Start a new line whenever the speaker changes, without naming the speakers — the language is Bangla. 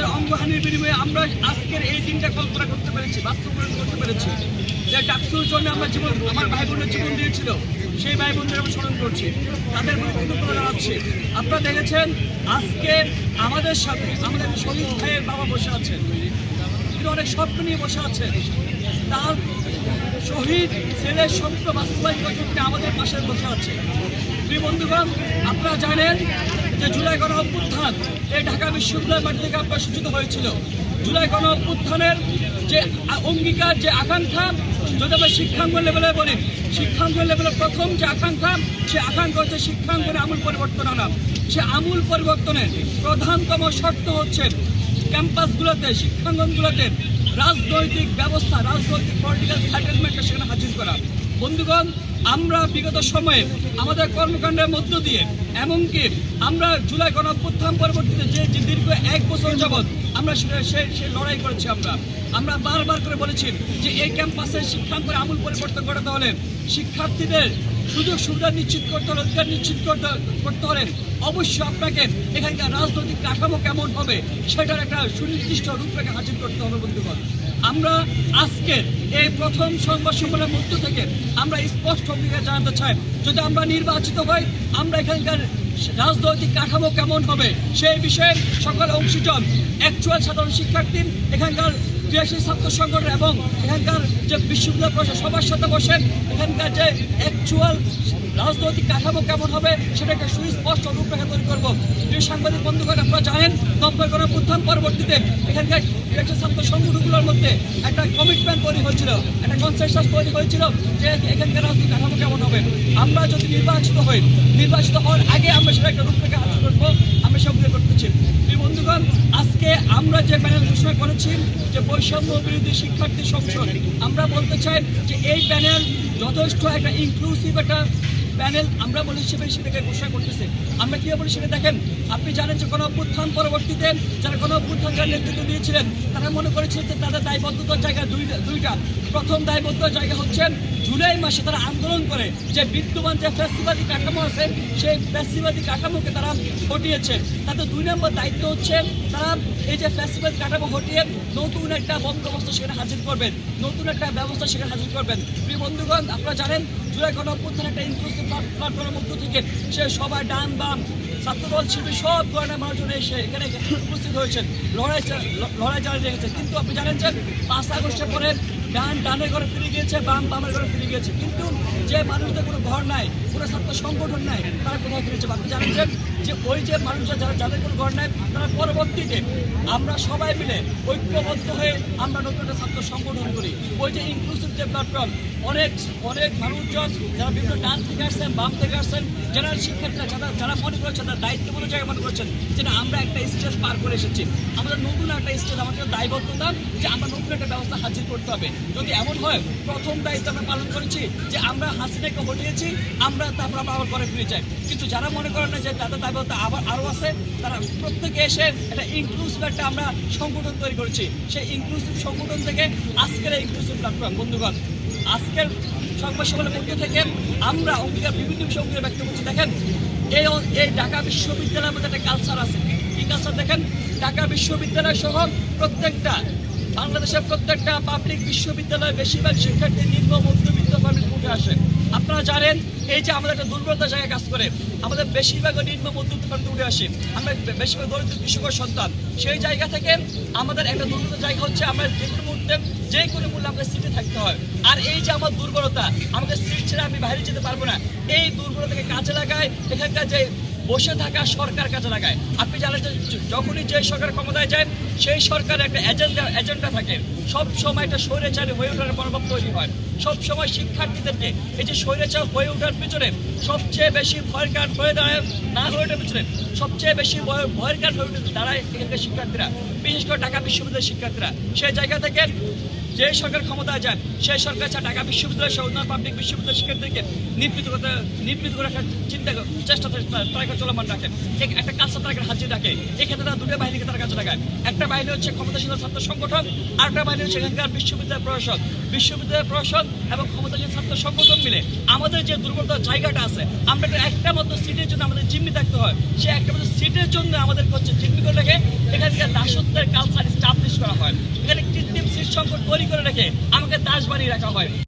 আমাদের অঙ্গহানির বিনিময়ে আমরা আজকের এই দিনটা কল্পনা করতে পেরেছি, বাস্তবায়ন করতে পেরেছি। যে ডাক্তুর জন্য আমরা জীবন, আমার ভাই বোনের জীবন দিয়েছিল, সেই ভাই বোনদের আমরা স্মরণ করছি। তাদের প্রতি কৃতজ্ঞতা জানাচ্ছি আপনারা দেখেছেন, আজকে আমাদের সাথে আমাদের শহীদ ভাইয়ের বাবা বসে আছেন। তিনি অনেক স্বপ্ন নিয়ে বসে আছেন। তার শহীদ ছেলের স্বপ্ন বাস্তবায়ন করার আমাদের পাশে বসে আছে। প্রিয় বন্ধুগণ, আপনারা জানেন যে জুলাই গণ অভ্যুত্থান এই ঢাকা বিশ্ববিদ্যালয় মাঠ থেকে আপনার সূচিত হয়েছিল। জুলাই গণ অভ্যুত্থানের যে অঙ্গীকার, যে আকাঙ্ক্ষা, যদি আমরা শিক্ষাঙ্গন লেভেলে বলি, শিক্ষাঙ্গন লেভেলের প্রথম যে আকাঙ্ক্ষা, সে আকাঙ্ক্ষা হচ্ছে শিক্ষাঙ্গনে আমূল পরিবর্তন আনা। সে আমূল পরিবর্তনের প্রধানতম শর্ত হচ্ছে ক্যাম্পাসগুলোতে শিক্ষাঙ্গনগুলোতে রাজনৈতিক ব্যবস্থা, রাজনৈতিক পলিটিক্যাল সেটেলমেন্টকে সেখানে হাজির করা। বন্ধুগণ, আমরা বিগত সময়ে আমাদের কর্মকাণ্ডের মধ্য দিয়ে, এমনকি আমরা জুলাই গণ অভ্যুত্থান পরবর্তীতে যে দীর্ঘ এক বছর যাবৎ আমরা সে- সে লড়াই করেছি আমরা। আমরা বারবার করে বলেছি যে এই ক্যাম্পাসের শিক্ষাঙ্গনে আমূল পরিবর্তন ঘটাতে হলে শিক্ষার্থীদের সুযোগ সুবিধা নিশ্চিত করতে হলে অধিকার নিশ্চিত করতে করতে হলে অবশ্যই আপনাকে এখানকার রাজনৈতিক কাঠামো কেমন হবে সেটার একটা সুনির্দিষ্ট রূপরেখা হাজির করতে হবে বন্ধুগণ। আমরা আজকে এই প্রথম সংবাদ সম্মেলনের মধ্য থেকে আমরা স্পষ্ট অঙ্গীকার জানাতে চাই। যদি আমরা নির্বাচিত হই, আমরা এখানকার রাজনৈতিক কাঠামো কেমন হবে সেই বিষয়ে সকল অংশীজন অ্যাকচুয়াল সাধারণ শিক্ষার্থী এখানকার ক্রিয়াশীল ছাত্র সংগঠন এবং এখানকার যে বিশ্ববিদ্যালয় প্রশাসন, সবার সাথে বসেন। এখানকার যে অ্যাকচুয়াল রাজনৈতিক কাঠামো কেমন হবে সেটাকে সুস্পষ্ট রূপরেখা তৈরি করব। প্রিয় সাংবাদিক বন্ধুগণ, আপনারা জানেন, নব্বই গণপ্রধান পরবর্তীতে এখানকার ক্রিয়াশীল ছাত্র সংগঠনগুলোর মধ্যে একটা কমিটমেন্ট তৈরি হয়েছিল, একটা কনসেনসাস তৈরি হয়েছিল যে এখানকার রাজনৈতিক কাঠামো কেমন হবে। আমরা যদি নির্বাচিত হই, নির্বাচিত হওয়ার আগে আমরা সেটা একটা রূপরেখা হাজির করব সক্রিয় করতেছি। প্রিয় বন্ধুগণ, আজকে আমরা যে প্যানেল ঘোষণা করেছি যে বৈষম্য বিরোধী শিক্ষার্থী সংসদ, আমরা বলতে চাই যে এই প্যানেল যথেষ্ট একটা ইনক্লুসিভ একটা প্যানেল আমরা বলি হিসেবে সেটাকে ঘোষণা করতেছে। আমরা কি বলি সেটা দেখেন, আপনি জানেন যে কোনো অভ্যুত্থান পরবর্তীতে যারা কোনো অভ্যুত্থানকার নেতৃত্ব দিয়েছিলেন, তারা মনে করেছিলেন যে তাদের দায়বদ্ধতার জায়গা দুইটা দুইটা। প্রথম দায়বদ্ধতার জায়গা হচ্ছে জুলাই মাসে তারা আন্দোলন করে যে বিদ্যমান যে ফ্যাসিবাদী কাঠামো আছে, সেই ফ্যাসিবাদী কাঠামোকে তারা হটিয়েছে। তাদের দুই নম্বর দায়িত্ব হচ্ছে তারা এই যে ফ্যাসিবাদী কাঠামো হটিয়ে নতুন একটা বন্দোবস্ত সেখানে হাজির করবেন। নতুন একটা ব্যবস্থা সেখানে হাজির করবেন। প্রিয় বন্ধুগণ, আপনারা জানেন, জুলাই গণ অভ্যুত্থান একটা ইনক্লুসিভ প্ল্যাটফর্মের মধ্য থেকে সে সবাই ডান বাম ছাত্রদল শিল্পী সব ধরনের মানুষজন এসে এখানে উপস্থিত হয়েছেন, লড়াই লড়াই চালিয়ে রেখেছে কিন্তু আপনি জানেন যে পাঁচ আগস্টের পরে ডান ডানের ঘরে ফিরে গিয়েছে, বাম বামের ঘরে ফিরে গিয়েছে। কিন্তু যে মানুষদের কোনো ঘর নাই, কোনো ছাত্র সংগঠন নাই, তারা কোথায় ফিরেছে? আপনি জানেন যে ওই যে মানুষরা যারা, যাদের কোনো ঘর নাই, তারা পরবর্তীতে আমরা সবাই মিলে ঐক্যবদ্ধ হয়ে আমরা নতুন একটা ছাত্র সংগঠন করি। ওই যে ইনক্লুসিভ যে প্ল্যাটফর্ম অনেক অনেক মানুষজন যারা বিভিন্ন ডান থেকে আসছেন, বাম থেকে আসছেন জেনারেল শিক্ষার্থীরা, যারা যারা মনে করেছেন তারা দায়িত্বপূর্ণ জায়গায় মনে করেছেন যে না, আমরা একটা স্টেজ পার করে এসেছি। আমাদের নতুন একটা স্টেজ আমাদের দায়বদ্ধতা যে আমরা নতুন একটা ব্যবস্থা হাজির করতে হবে। যদি এমন হয়, প্রথম দায়িত্ব আমরা পালন করেছি যে আমরা হাসিনাকে হটিয়েছি, আমরা তারপর আমরা আবার ঘরে ফিরে যাই। কিন্তু যারা মনে করেন না যে তাদের দায়বদ্ধতা আবার আরও আছে, তারা প্রত্যেকে এসে একটা ইনক্লুসিভ একটা আমরা সংগঠন তৈরি করেছি। সেই ইনক্লুসিভ সংগঠন থেকে আজকের এই ইনক্লুসিভ প্ল্যাটফর্ম বন্ধুগণ, আজকের সংবাদ সম্মেলনের মধ্যে থেকে আমরা অঙ্গীকার বিভিন্ন বিষয় অঙ্গীকার ব্যক্ত করছি। দেখেন, এই এই ঢাকা বিশ্ববিদ্যালয়ের মধ্যে একটা কালচার আছে। কি কালচার দেখেন, ঢাকা বিশ্ববিদ্যালয় সহ প্রত্যেকটা বাংলাদেশের প্রত্যেকটা পাবলিক বিশ্ববিদ্যালয়ে বেশিরভাগ শিক্ষার্থী নিম্ন মধ্যবিত্ত ফ্যামিলি উঠে আসে। আপনারা জানেন, এই যে আমাদের একটা দুর্বলতার জায়গায় কাজ করে, আমাদের বেশিরভাগ নিম্ন মধ্যবিত্ত ফ্যামিলি উঠে আসে। আমরা বেশিরভাগ দরিদ্র কৃষকের সন্তান। সেই জায়গা থেকে আমাদের একটা দুর্বলতার জায়গা হচ্ছে, আমরা যে কোনো মুহূর্তে, যে কোনো মূল্যে আমাকে সিটে থাকতে হয়। আর এই যে আমার দুর্বলতা, আমাকে সিট ছেড়ে আমি বাইরে যেতে পারব না। এই দুর্বলতাকে কাজে লাগায়, এখানকার যে বসে থাকা সরকার কাজে লাগায়। আপনি জানেন যে যখনই যে সরকার ক্ষমতায় যায় সেই সরকার একটা এজেন্ডা এজেন্ডা থাকে। সব সময় একটা স্বৈরাচারী হয়ে ওঠার মনোভাব তৈরি হয়। সব সময় শিক্ষার্থীদেরকে এই যে স্বৈরাচার হয়ে ওঠার পিছনে সবচেয়ে বেশি ভয়ের কাঠ হয়ে দাঁড়ায় না হয়ে ওঠার পিছনে সবচেয়ে বেশি ভয়- ভয়ের কাঠ হয়ে দাঁড়ায় এখানকার শিক্ষার্থীরা। বিশেষ করে ঢাকা বিশ্ববিদ্যালয়ের শিক্ষার্থীরা। সেই জায়গা থেকে যে সরকার ক্ষমতায় যায়, সেই সরকার চায় ঢাকা বিশ্ববিদ্যালয় সহ অন্যান্য পাবলিক বিশ্ববিদ্যালয় শিক্ষার্থীদেরকে নিবৃত করতে নিবৃত করে রাখার চিন্তা চেষ্টা তারা- চলমান রাখে। এক- একটা কাজ তারা হাজির রাখে। এক্ষেত্রে তারা দুটো বাহিনীকে তারা কাজে লাগায়। একটা বাহিনী হচ্ছে ক্ষমতাসীন ছাত্র সংগঠন, আর একটা বাহিনী হচ্ছে এখানকার বিশ্ববিদ্যালয় প্রশাসক বিশ্ববিদ্যালয় প্রশাসক এবং ক্ষমতাসীন ছাত্র সংগঠন মিলে আমাদের যে দুর্বলতার জায়গাটা আছে, আমরা একটা- মতো সিটের জন্য আমাদের জিম্মি থাকতে হয়। সে একটা মতো সিটের জন্য আমাদের হচ্ছে জিম্মি করে রেখে এখানকার দাসত্বের কালচার স্টাবলিশ করা হয়। এখানে কৃত্রিম শীত সংকট তৈরি করে রেখে আমাকে দাস বানিয়ে রাখা হয়।